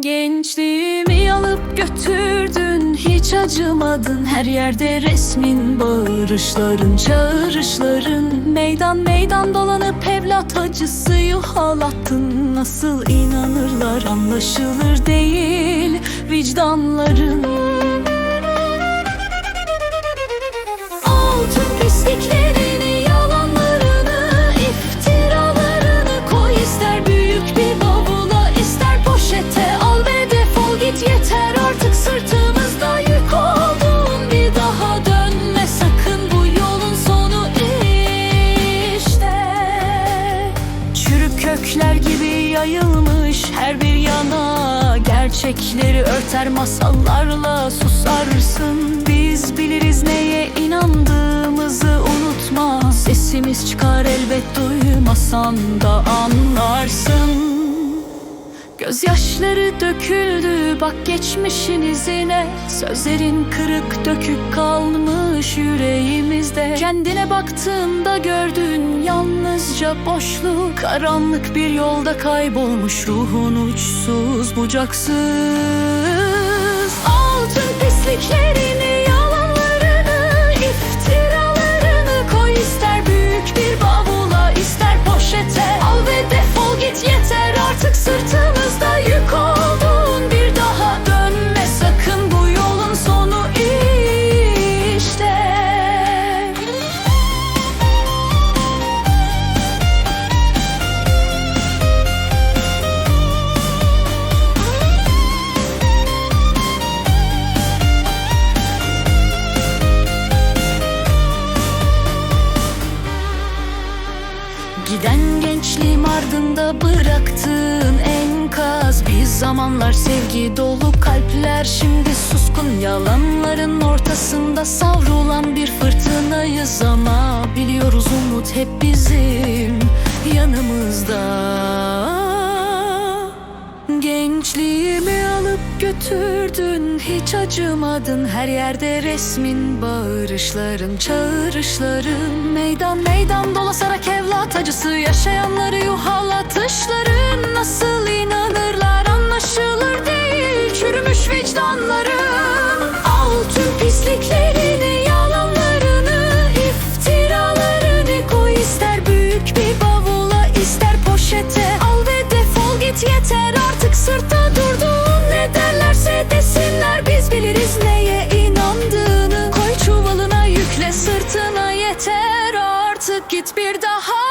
Gençliğimi alıp götürdün Hiç acımadın. Her yerde resmin bağırışların Çağrışların Meydan meydan dolanıp evlat acısı yuhalattın. Nasıl inanırlar anlaşılır değil. Vicdanların yayılmış her bir yana. Gerçekleri örter masallarla susarsın. Biz biliriz neye inandığımızı unutma. Sesimiz çıkar elbet duymasan da anlarsın Gözyaşları döküldü bak geçmişin izine. Sözlerin kırık dökük kalmış yüreğimizde. Kendine baktığında gördün yalnızca boşluk. Karanlık bir yolda kaybolmuş ruhun uçsuz bucaksız. Altın pisliklerini, Giden gençliğim ardında bıraktığın enkaz. Bir zamanlar sevgi dolu kalpler şimdi suskun Yalanların ortasında savrulan bir fırtınayız. Ama biliyoruz umut hep bizim yanımızda götürdün Hiç acımadın. Her yerde resmin bağırışların Çağrışların Meydan meydan dolasarak evlat acısı Yaşayanları yuhalatışların Nasıl inanırlar biliriz neye inandığını. Koy çuvalına yükle sırtına. Yeter artık git bir daha